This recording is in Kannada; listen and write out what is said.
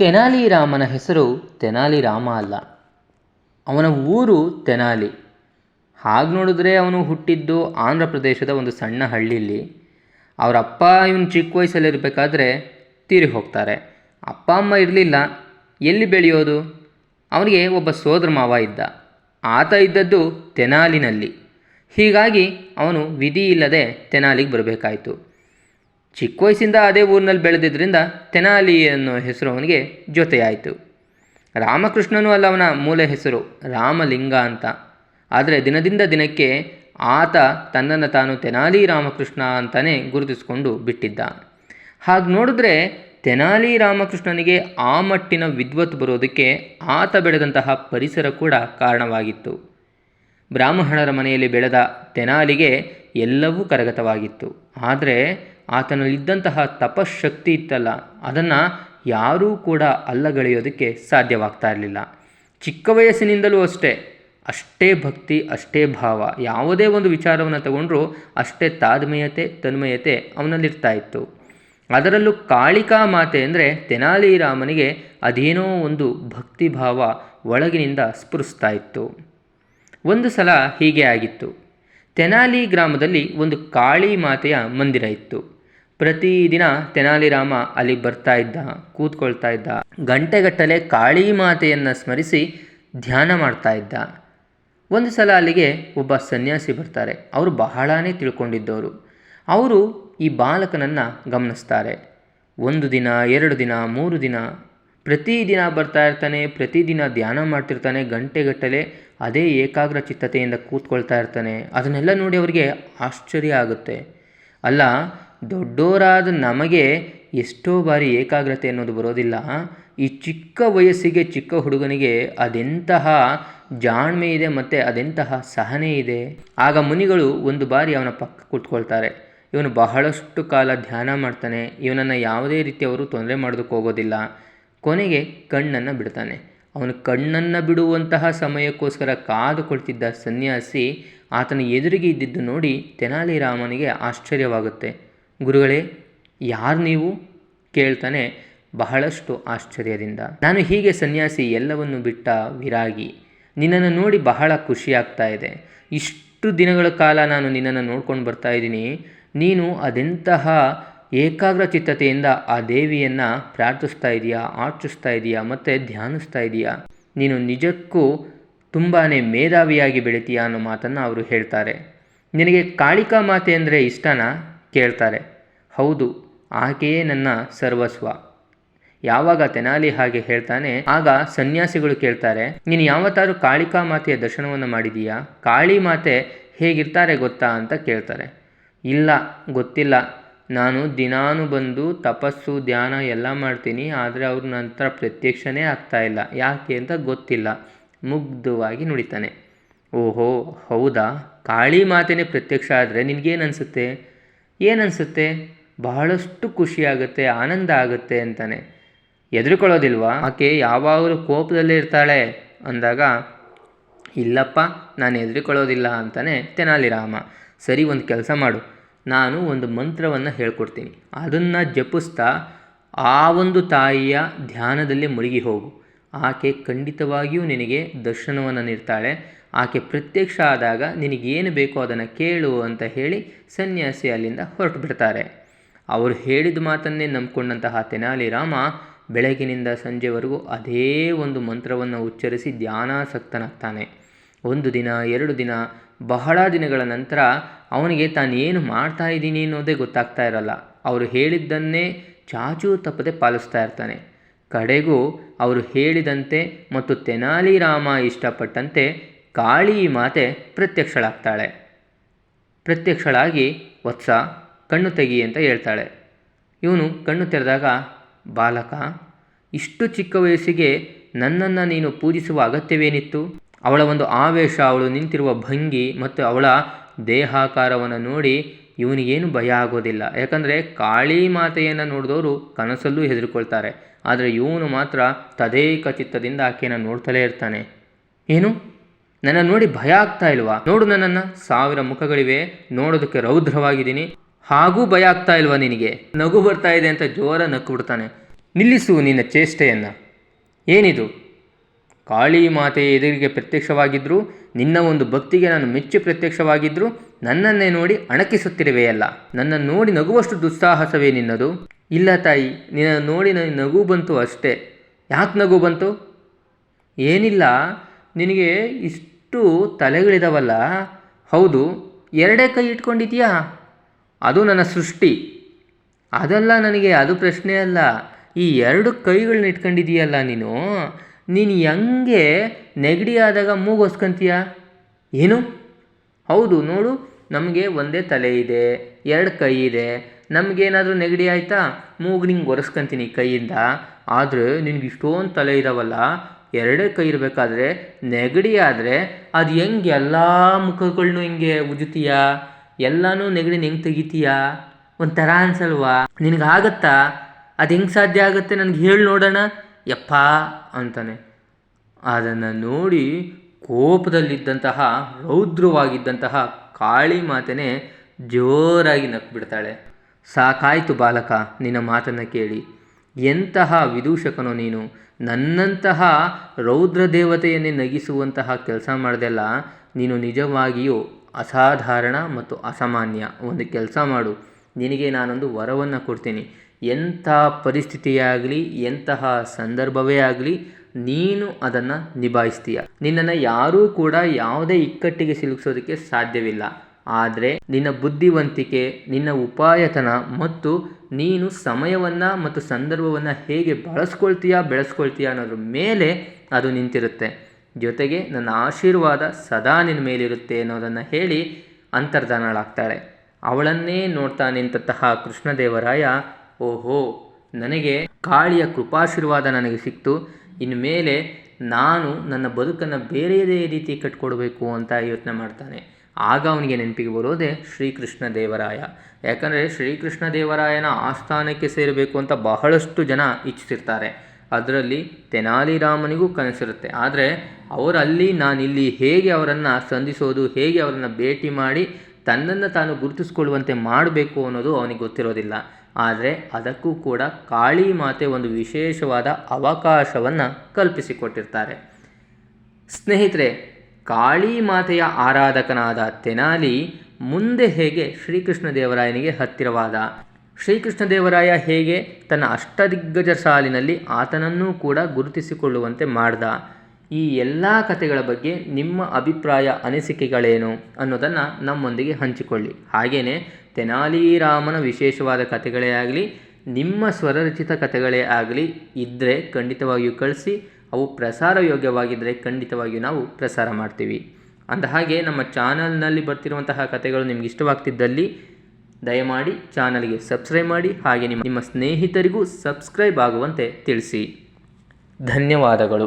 ತೆನಾಲಿ ರಾಮನ ಹೆಸರು ತೆನಾಲಿ ರಾಮ ಅಲ್ಲ. ಅವನ ಊರು ತೆನಾಲಿ. ಹಾಗೆ ನೋಡಿದ್ರೆ ಅವನು ಹುಟ್ಟಿದ್ದು ಆಂಧ್ರ ಪ್ರದೇಶದ ಒಂದು ಸಣ್ಣ ಹಳ್ಳಿಲಿ. ಅವರ ಅಪ್ಪ ಇವನು ಚಿಕ್ಕ ವಯಸ್ಸಲ್ಲಿರಬೇಕಾದ್ರೆ ತೀರಿ ಹೋಗ್ತಾರೆ. ಅಪ್ಪ, ಅಮ್ಮ ಇರಲಿಲ್ಲ, ಎಲ್ಲಿ ಬೆಳೆಯೋದು? ಅವನಿಗೆ ಒಬ್ಬ ಸೋದರ ಮಾವ ಇದ್ದ. ಆತ ಇದ್ದದ್ದು ತೆನಾಲಿನಲ್ಲಿ. ಹೀಗಾಗಿ ಅವನು ವಿಧಿ ಇಲ್ಲದೆ ತೆನಾಲಿಗೆ ಬರಬೇಕಾಯಿತು. ಚಿಕ್ಕ ವಯಸ್ಸಿಂದ ಅದೇ ಊರಿನಲ್ಲಿ ಬೆಳೆದಿದ್ದರಿಂದ ತೆನಾಲಿ ಅನ್ನೋ ಹೆಸರು ಅವನಿಗೆ ಜೊತೆಯಾಯಿತು. ರಾಮಕೃಷ್ಣನೂ ಅಲ್ಲ ಅವನ ಮೂಲ ಹೆಸರು, ರಾಮಲಿಂಗ ಅಂತ. ಆದರೆ ದಿನದಿಂದ ದಿನಕ್ಕೆ ಆತ ತನ್ನನ್ನು ತಾನು ತೆನಾಲಿ ರಾಮಕೃಷ್ಣ ಅಂತಲೇ ಗುರುತಿಸಿಕೊಂಡು ಬಿಟ್ಟಿದ್ದ. ಹಾಗೆ ನೋಡಿದ್ರೆ ತೆನಾಲಿ ರಾಮಕೃಷ್ಣನಿಗೆ ಆ ಮಟ್ಟಿನ ವಿದ್ವತ್ ಬರೋದಕ್ಕೆ ಆತ ಬೆಳೆದಂತಹ ಪರಿಸರ ಕೂಡ ಕಾರಣವಾಗಿತ್ತು. ಬ್ರಾಹ್ಮಣರ ಮನೆಯಲ್ಲಿ ಬೆಳೆದ ತೆನಾಲಿಗೆ ಎಲ್ಲವೂ ಕರಗತವಾಗಿತ್ತು. ಆದರೆ ಆತನಲ್ಲಿದ್ದಂತಹ ತಪಶಕ್ತಿ ಇತ್ತಲ್ಲ, ಅದನ್ನು ಯಾರೂ ಕೂಡ ಅಲ್ಲಗಳೆಯೋದಕ್ಕೆ ಸಾಧ್ಯವಾಗ್ತಾ ಇರಲಿಲ್ಲ. ಚಿಕ್ಕ ವಯಸ್ಸಿನಿಂದಲೂ ಅಷ್ಟೇ ಅಷ್ಟೇ ಭಕ್ತಿ, ಅಷ್ಟೇ ಭಾವ, ಯಾವುದೇ ಒಂದು ವಿಚಾರವನ್ನು ತಗೊಂಡ್ರೂ ಅಷ್ಟೇ ತಾದ್ಮಯತೆ ತನ್ಮಯತೆ ಅವನಲ್ಲಿರ್ತಾ ಇತ್ತು. ಅದರಲ್ಲೂ ಕಾಳಿಕಾ ಮಾತೆ ಅಂದರೆ ತೆನಾಲಿರಾಮನಿಗೆ ಅದೇನೋ ಒಂದು ಭಕ್ತಿ ಭಾವ ಒಳಗಿನಿಂದ ಸ್ಫುರಿಸ್ತಾ ಇತ್ತು. ಒಂದು ಸಲ ಹೀಗೆ ಆಗಿತ್ತು. ತೆನಾಲಿ ಗ್ರಾಮದಲ್ಲಿ ಒಂದು ಕಾಳಿ ಮಾತೆಯ ಮಂದಿರ ಇತ್ತು. ಪ್ರತಿದಿನ ತೆನಾಲಿ ರಾಮ ಅಲ್ಲಿ ಬರ್ತಾ ಇದ್ದ, ಕೂತ್ಕೊಳ್ತಾ ಇದ್ದ, ಗಂಟೆಗಟ್ಟಲೆ ಕಾಳಿ ಮಾತೆಯನ್ನು ಸ್ಮರಿಸಿ ಧ್ಯಾನ ಮಾಡ್ತಾ ಇದ್ದ. ಒಂದು ಸಲ ಅಲ್ಲಿಗೆ ಒಬ್ಬ ಸನ್ಯಾಸಿ ಬರ್ತಾರೆ. ಅವರು ಬಹಳನೇ ತಿಳ್ಕೊಂಡಿದ್ದವರು. ಅವರು ಈ ಬಾಲಕನನ್ನು ಗಮನಿಸ್ತಾರೆ. ಒಂದು ದಿನ, ಎರಡು ದಿನ, ಮೂರು ದಿನ, ಪ್ರತಿದಿನ ಬರ್ತಾ ಇರ್ತಾನೆ, ಪ್ರತಿದಿನ ಧ್ಯಾನ ಮಾಡ್ತಿರ್ತಾನೆ, ಗಂಟೆಗಟ್ಟಲೆ ಅದೇ ಏಕಾಗ್ರ ಚಿತ್ತತೆಯಿಂದ ಕೂತ್ಕೊಳ್ತಾ ಇರ್ತಾನೆ. ಅದನ್ನೆಲ್ಲ ನೋಡಿ ಅವರಿಗೆ ಆಶ್ಚರ್ಯ ಆಗುತ್ತೆ. ಅಲ್ಲ ದೊಡ್ಡೋರಾದ ನಮಗೆ ಎಷ್ಟೋ ಬಾರಿ ಏಕಾಗ್ರತೆ ಅನ್ನೋದು ಬರೋದಿಲ್ಲ. ಈ ಚಿಕ್ಕ ವಯಸ್ಸಿಗೆ, ಚಿಕ್ಕ ಹುಡುಗನಿಗೆ ಅದೆಂತಹ ಜಾಣ್ಮೆ ಇದೆ ಮತ್ತು ಅದೆಂತಹ ಸಹನೆ ಇದೆ. ಆಗ ಮುನಿಗಳು ಒಂದು ಬಾರಿ ಅವನ ಪಕ್ಕ ಕುತ್ಕೊಳ್ತಾರೆ. ಇವನು ಬಹಳಷ್ಟು ಕಾಲ ಧ್ಯಾನ ಮಾಡ್ತಾನೆ. ಇವನನ್ನು ಯಾವುದೇ ರೀತಿ ಅವರು ತೊಂದರೆ ಮಾಡೋದಕ್ಕೆ ಹೋಗೋದಿಲ್ಲ. ಕೊನೆಗೆ ಕಣ್ಣನ್ನು ಬಿಡ್ತಾನೆ. ಅವನು ಕಣ್ಣನ್ನು ಬಿಡುವಂತಹ ಸಮಯಕ್ಕೋಸ್ಕರ ಕಾದು ಕೊಳ್ತಿದ್ದ ಸನ್ಯಾಸಿ ಆತನ ಎದುರಿಗೆ ಇದ್ದಿದ್ದು ನೋಡಿ ತೆನಾಲಿ ರಾಮನಿಗೆ ಆಶ್ಚರ್ಯವಾಗುತ್ತೆ. ಗುರುಗಳೇ, ಯಾರು ನೀವು? ಕೇಳ್ತಾನೆ ಬಹಳಷ್ಟು ಆಶ್ಚರ್ಯದಿಂದ. ನಾನು ಹೀಗೆ ಸನ್ಯಾಸಿ ಎಲ್ಲವನ್ನು ಬಿಟ್ಟ ವಿರಾಗಿ, ನಿನ್ನನ್ನು ನೋಡಿ ಬಹಳ ಖುಷಿಯಾಗ್ತಾ ಇದೆ. ಇಷ್ಟು ದಿನಗಳ ಕಾಲ ನಾನು ನಿನ್ನನ್ನು ನೋಡ್ಕೊಂಡು ಬರ್ತಾ ಇದ್ದೀನಿ. ನೀನು ಅದೆಂತಹ ಏಕಾಗ್ರ ಚಿತ್ತತೆಯಿಂದ ಆ ದೇವಿಯನ್ನು ಪ್ರಾರ್ಥಿಸ್ತಾ ಇದೆಯಾ, ಆರ್ಚಿಸ್ತಾ ಇದೆಯಾ, ಮತ್ತು ಧ್ಯಾನಿಸ್ತಾ ಇದೆಯಾ? ನೀನು ನಿಜಕ್ಕೂ ತುಂಬಾ ಮೇಧಾವಿಯಾಗಿ ಬೆಳಿತೀಯಾ ಅನ್ನೋ ಮಾತನ್ನು ಅವರು ಹೇಳ್ತಾರೆ. ನಿನಗೆ ಕಾಳಿಕಾ ಮಾತೆ ಅಂದರೆ ಇಷ್ಟನಾ? ಕೇಳ್ತಾರೆ, ಹೌದು, ಆಕೆಯೇ ನನ್ನ ಸರ್ವಸ್ವ. ಯಾವಾಗ ತೆನಾಲಿ ಹಾಗೆ ಹೇಳ್ತಾನೆ, ಆಗ ಸನ್ಯಾಸಿಗಳು ಕೇಳ್ತಾರೆ, ನೀನು ಯಾವತ್ತಾರು ಕಾಳಿಕಾ ಮಾತೆಯ ದರ್ಶನವನ್ನು ಮಾಡಿದೀಯಾ? ಕಾಳಿ ಮಾತೆ ಹೇಗಿರ್ತಾರೆ ಗೊತ್ತಾ ಅಂತ ಕೇಳ್ತಾರೆ. ಇಲ್ಲ, ಗೊತ್ತಿಲ್ಲ. ನಾನು ದಿನಾನು ಬಂದು ತಪಸ್ಸು, ಧ್ಯಾನ ಎಲ್ಲ ಮಾಡ್ತೀನಿ, ಆದರೆ ಅವ್ರ ನಂತರ ಪ್ರತ್ಯಕ್ಷನೇ ಆಗ್ತಾ ಇಲ್ಲ. ಯಾಕೆ ಅಂತ ಗೊತ್ತಿಲ್ಲ. ಮುಗ್ಧವಾಗಿ ನುಡಿತಾನೆ. ಓಹೋ, ಹೌದಾ? ಕಾಳಿ ಮಾತೆನೇ ಪ್ರತ್ಯಕ್ಷ ಆದರೆ ನಿನಗೇನು ಅನಿಸುತ್ತೆ? ಏನನ್ಸುತ್ತೆ? ಬಹಳಷ್ಟು ಖುಷಿಯಾಗುತ್ತೆ ಆನಂದ ಆಗುತ್ತೆ ಅಂತಾನೆ. ಹೆದರ್ಕೊಳ್ಳೋದಿಲ್ವಾ ಆಕೆ ಯಾವಾಗಲೂ ಕೋಪದಲ್ಲೇ ಇರ್ತಾಳೆ ಅಂದಾಗ, ಇಲ್ಲಪ್ಪ, ನಾನು ಹೆದರ್ಕೊಳ್ಳೋದಿಲ್ಲ ಅಂತಾನೆ ತೆನಾಲಿ ರಾಮ ಸರಿ, ಒಂದು ಕೆಲಸ ಮಾಡು. ನಾನು ಒಂದು ಮಂತ್ರವನ್ನು ಹೇಳ್ಕೊಡ್ತೀನಿ. ಅದನ್ನು ಜಪಿಸ್ತಾ ಆ ಒಂದು ತಾಯಿಯ ಧ್ಯಾನದಲ್ಲಿ ಮುಳುಗಿ ಹೋಗು. ಆಕೆ ಖಂಡಿತವಾಗಿಯೂ ನಿನಗೆ ದರ್ಶನವನ್ನು ನೀಡ್ತಾಳೆ. ಆಕೆ ಪ್ರತ್ಯಕ್ಷ ಆದಾಗ ನಿನಗೇನು ಬೇಕೋ ಅದನ್ನು ಕೇಳು ಅಂತ ಹೇಳಿ ಸನ್ಯಾಸಿ ಅಲ್ಲಿಂದ ಹೊರಟು ಬಿಡ್ತಾರೆ ಅವರು ಹೇಳಿದ ಮಾತನ್ನೇ ನಂಬಿಕೊಂಡಂತಹ ತೆನಾಲಿರಾಮ ಬೆಳಗಿನಿಂದ ಸಂಜೆವರೆಗೂ ಅದೇ ಒಂದು ಮಂತ್ರವನ್ನು ಉಚ್ಚರಿಸಿ ಧ್ಯಾನಾಸಕ್ತನಾಗ್ತಾನೆ. ಒಂದು ದಿನ, ಎರಡು ದಿನ, ಬಹಳ ದಿನಗಳ ನಂತರ ಅವನಿಗೆ ತಾನು ಏನು ಮಾಡ್ತಾ ಇದ್ದೀನಿ ಅನ್ನೋದೇ ಗೊತ್ತಾಗ್ತಾ ಇರಲ್ಲ. ಅವರು ಹೇಳಿದ್ದನ್ನೇ ಚಾಚೂ ತಪ್ಪದೆ ಪಾಲಿಸ್ತಾ ಇರ್ತಾನೆ. ಕಡೆಗೂ ಅವರು ಹೇಳಿದಂತೆ ಮತ್ತು ತೆನಾಲಿರಾಮ ಇಷ್ಟಪಟ್ಟಂತೆ ಕಾಳಿ ಮಾತೆ ಪ್ರತ್ಯಕ್ಷಳಾಗ್ತಾಳೆ. ಪ್ರತ್ಯಕ್ಷಳಾಗಿ ವತ್ಸ ಕಣ್ಣು ತೆಗಿ ಅಂತ ಹೇಳ್ತಾಳೆ. ಇವನು ಕಣ್ಣು ತೆರೆದಾಗ, ಬಾಲಕ, ಇಷ್ಟು ಚಿಕ್ಕ ವಯಸ್ಸಿಗೆ ನನ್ನನ್ನು ನೀನು ಪೂಜಿಸುವ ಅಗತ್ಯವೇನಿತ್ತು? ಅವಳ ಒಂದು ಆವೇಶ, ಅವಳು ನಿಂತಿರುವ ಭಂಗಿ ಮತ್ತು ಅವಳ ದೇಹಾಕಾರವನ್ನು ನೋಡಿ ಇವನಿಗೇನು ಭಯ ಆಗೋದಿಲ್ಲ. ಯಾಕಂದರೆ ಕಾಳಿ ಮಾತೆಯನ್ನು ನೋಡಿದವರು ಕನಸಲ್ಲೂ ಹೆದರ್ಕೊಳ್ತಾರೆ. ಆದರೆ ಇವನು ಮಾತ್ರ ತದೇಕ ಚಿತ್ತದಿಂದ ಆಕೆಯನ್ನು ನೋಡ್ತಲೇ ಇರ್ತಾನೆ. ಏನು? ನನ್ನ ನೋಡಿ ಭಯ ಆಗ್ತಾ ಇಲ್ವಾ? ನೋಡು ನನ್ನನ್ನು. ಸಾವಿರ ಮುಖಗಳಿವೆ. ನೋಡೋದಕ್ಕೆ ರೌದ್ರವಾಗಿದ್ದೀನಿ. ಹಾಗೂ ಭಯ ಆಗ್ತಾ ಇಲ್ವಾ ನಿನಗೆ? ನಗು ಬರ್ತಾ ಇದೆ ಅಂತ ಜೋರ ನಕ್ಕು ಬಿಡ್ತಾನೆ. ನಿಲ್ಲಿಸು ನಿನ್ನ ಚೇಷ್ಟೆಯನ್ನು. ಏನಿದು? ಕಾಳಿ ಮಾತೆ ಎದುರಿಗೆ ಪ್ರತ್ಯಕ್ಷವಾಗಿದ್ದರೂ ನಿನ್ನ ಒಂದು ಭಕ್ತಿಗೆ ನಾನು ಮೆಚ್ಚು ಪ್ರತ್ಯಕ್ಷವಾಗಿದ್ದರೂ ನನ್ನನ್ನೇ ನೋಡಿ ಅಣಕಿಸುತ್ತಿರುವೆಯಲ್ಲ. ನನ್ನನ್ನು ನೋಡಿ ನಗುವಷ್ಟು ದುಸ್ಸಾಹಸವೇ ನಿನ್ನದು? ಇಲ್ಲ ತಾಯಿ, ನಿನ್ನ ನೋಡಿ ನನಗೆ ನಗು ಬಂತು ಅಷ್ಟೇ. ಯಾಕೆ ನಗು ಬಂತು? ಏನಿಲ್ಲ. ನಿನಗೆ ಇಷ್ಟು ತಲೆಗಳಿದಾವಲ್ಲ. ಹೌದು, ಎರಡೇ ಕೈ ಇಟ್ಕೊಂಡಿದ್ಯಾ ಅದು ನನ್ನ ಸೃಷ್ಟಿ. ಅದಲ್ಲ ನನಗೆ ಅದು ಪ್ರಶ್ನೆ ಅಲ್ಲ. ಈ ಎರಡು ಕೈಗಳನ್ನ ಇಟ್ಕೊಂಡಿದೀಯಲ್ಲ ನೀನು. ನೀನು ಹೆಂಗೆ ನೆಗಡಿ ಆದಾಗ ಮೂಗು ಒಸ್ಕೊಂತೀಯ ಏನು? ಹೌದು, ನೋಡು, ನಮಗೆ ಒಂದೇ ತಲೆ ಇದೆ, ಎರಡು ಕೈ ಇದೆ. ನಮಗೇನಾದರೂ ನೆಗಡಿ ಆಯಿತಾ? ಮೂಗು ನಿಂಗೆ ಒರೆಸ್ಕೊಂತೀನಿ ಕೈಯಿಂದ. ಆದರೆ ನಿನಗೆ ಇಷ್ಟೊಂದು ತಲೆ ಇದಾವಲ್ಲ. ಎರಡೇ ಕೈ ಇರಬೇಕಾದ್ರೆ ನೆಗಡಿ ಆದರೆ ಅದು ಹೆಂಗೆ ಎಲ್ಲ ಮುಖಗಳ್ನು ಹಿಂಗೆ ಉಜ್ತೀಯ ಎಲ್ಲನೂ ನೆಗಡಿನ ಹೆಂಗೆ ತೆಗಿತೀಯಾ? ಒಂಥರ ಅನ್ಸಲ್ವಾ? ನಿನಗೆ ಆಗತ್ತಾ? ಅದು ಹೆಂಗೆ ಸಾಧ್ಯ ಆಗುತ್ತೆ ನನಗೆ ಹೇಳಿ ನೋಡೋಣ. ಯಪ್ಪ ಅಂತಾನೆ. ಅದನ್ನು ನೋಡಿ ಕೋಪದಲ್ಲಿದ್ದಂತಹ, ರೌದ್ರವಾಗಿದ್ದಂತಹ ಕಾಳಿ ಮಾತೆನೇ ಜೋರಾಗಿ ನಕ್ಬಿಡ್ತಾಳೆ. ಸಾಕಾಯಿತು ಬಾಲಕ, ನಿನ್ನ ಮಾತನ್ನು ಕೇಳಿ. ಎಂತಹ ವಿದೂಷಕನೋ ನೀನು, ನನ್ನಂತಹ ರೌದ್ರ ದೇವತೆಯನ್ನೇ ನಗಿಸುವಂತಹ ಕೆಲಸ ಮಾಡ್ದೆಲ್ಲ ನೀನು ನಿಜವಾಗಿಯೂ ಅಸಾಧಾರಣ ಮತ್ತು ಅಸಾಮಾನ್ಯ. ಒಂದು ಕೆಲಸ ಮಾಡು, ನಿನಗೆ ನಾನೊಂದು ವರವನ್ನು ಕೊಡ್ತೀನಿ. ಎಂಥ ಪರಿಸ್ಥಿತಿಯೇ ಆಗಲಿ ಎಂತಹ ಸಂದರ್ಭವೇ ಆಗಲಿ, ನೀನು ಅದನ್ನು ನಿಭಾಯಿಸ್ತೀಯ. ನಿನ್ನನ್ನು ಯಾರೂ ಕೂಡ ಯಾವುದೇ ಇಕ್ಕಟ್ಟಿಗೆ ಸಿಲುಕಿಸೋದಕ್ಕೆ ಸಾಧ್ಯವಿಲ್ಲ. ಆದರೆ ನಿನ್ನ ಬುದ್ಧಿವಂತಿಕೆ, ನಿನ್ನ ಉಪಾಯತನ ಮತ್ತು ನೀನು ಸಮಯವನ್ನು ಮತ್ತು ಸಂದರ್ಭವನ್ನು ಹೇಗೆ ಬಳಸ್ಕೊಳ್ತೀಯಾ, ಬೆಳೆಸ್ಕೊಳ್ತೀಯಾ ಅನ್ನೋದ್ರ ಮೇಲೆ ಅದು ನಿಂತಿರುತ್ತೆ. ಜೊತೆಗೆ ನನ್ನ ಆಶೀರ್ವಾದ ಸದಾ ನಿನ್ನ ಮೇಲಿರುತ್ತೆ ಅನ್ನೋದನ್ನು ಹೇಳಿ ಅಂತರ್ಧಾನಳಾಗ್ತಾಳೆ. ಅವಳನ್ನೇ ನೋಡ್ತಾ ನಿಂತಹ ಕೃಷ್ಣದೇವರಾಯ, ಓಹೋ, ನನಗೆ ಕಾಳಿಯ ಕೃಪಾಶೀರ್ವಾದ ನನಗೆ ಸಿಕ್ತು. ಇನ್ನು ಮೇಲೆ ನಾನು ನನ್ನ ಬದುಕನ್ನು ಬೇರೆಯದೇ ರೀತಿ ಕಟ್ಕೊಡ್ಬೇಕು ಅಂತ ಯೋಚನೆ ಮಾಡ್ತಾನೆ. ಆಗ ಅವನಿಗೆ ನೆನಪಿಗೆ ಬರೋದೇ ಶ್ರೀಕೃಷ್ಣ ದೇವರಾಯ. ಯಾಕಂದರೆ ಶ್ರೀಕೃಷ್ಣ ದೇವರಾಯನ ಆಸ್ಥಾನಕ್ಕೆ ಸೇರಬೇಕು ಅಂತ ಬಹಳಷ್ಟು ಜನ ಇಚ್ಛಿಸಿರ್ತಾರೆ ಅದರಲ್ಲಿ ತೆನಾಲಿರಾಮನಿಗೂ ಕನಸಿರುತ್ತೆ. ಆದರೆ ಅವರಲ್ಲಿ ನಾನಿಲ್ಲಿ ಹೇಗೆ ಅವರನ್ನು ಸಂಧಿಸೋದು, ಹೇಗೆ ಅವರನ್ನು ಭೇಟಿ ಮಾಡಿ ತನ್ನನ್ನು ತಾನು ಗುರುತಿಸ್ಕೊಳ್ಳುವಂತೆ ಮಾಡಬೇಕು ಅನ್ನೋದು ಅವನಿಗೆ ಗೊತ್ತಿರೋದಿಲ್ಲ. ಆದರೆ ಅದಕ್ಕೂ ಕೂಡ ಕಾಳಿ ಮಾತೆ ಒಂದು ವಿಶೇಷವಾದ ಅವಕಾಶವನ್ನು ಕಲ್ಪಿಸಿಕೊಟ್ಟಿರ್ತಾರೆ. ಸ್ನೇಹಿತರೆ ಕಾಳಿ ಮಾತೆಯ ಆರಾಧಕನಾದ ತೆನಾಲಿ ಮುಂದೆ ಹೇಗೆ ಶ್ರೀಕೃಷ್ಣದೇವರಾಯನಿಗೆ ಹತ್ತಿರವಾದ? ಶ್ರೀಕೃಷ್ಣದೇವರಾಯ ಹೇಗೆ ತನ್ನ ಅಷ್ಟದಿಗ್ಗಜ ಸಾಲಿನಲ್ಲಿ ಆತನನ್ನೂ ಕೂಡ ಗುರುತಿಸಿಕೊಳ್ಳುವಂತೆ ಮಾಡ್ದ? ಈ ಎಲ್ಲ ಕಥೆಗಳ ಬಗ್ಗೆ ನಿಮ್ಮ ಅಭಿಪ್ರಾಯ, ಅನಿಸಿಕೆಗಳೇನು ಅನ್ನೋದನ್ನು ನಮ್ಮೊಂದಿಗೆ ಹಂಚಿಕೊಳ್ಳಿ. ಹಾಗೆಯೇ ತೆನಾಲಿರಾಮನ ವಿಶೇಷವಾದ ಕಥೆಗಳೇ ಆಗಲಿ, ನಿಮ್ಮ ಸ್ವರರಚಿತ ಕಥೆಗಳೇ ಆಗಲಿ ಇದ್ದರೆ ಖಂಡಿತವಾಗಿಯೂ ಕಳಿಸಿ. ಅವು ಪ್ರಸಾರ ಯೋಗ್ಯವಾಗಿದ್ದರೆ ಖಂಡಿತವಾಗಿಯೂ ನಾವು ಪ್ರಸಾರ ಮಾಡ್ತೀವಿ. ಅಂದ ಹಾಗೆ ನಮ್ಮ ಚಾನಲ್ನಲ್ಲಿ ಬರ್ತಿರುವಂತಹ ಕಥೆಗಳು ನಿಮ್ಗೆ ಇಷ್ಟವಾಗ್ತಿದ್ದಲ್ಲಿ ದಯಮಾಡಿ ಚಾನಲ್ಗೆ ಸಬ್ಸ್ಕ್ರೈಬ್ ಮಾಡಿ ಹಾಗೆ ನಿಮ್ಮ ನಿಮ್ಮ ಸ್ನೇಹಿತರಿಗೂ ಸಬ್ಸ್ಕ್ರೈಬ್ ಆಗುವಂತೆ ತಿಳಿಸಿ. ಧನ್ಯವಾದಗಳು.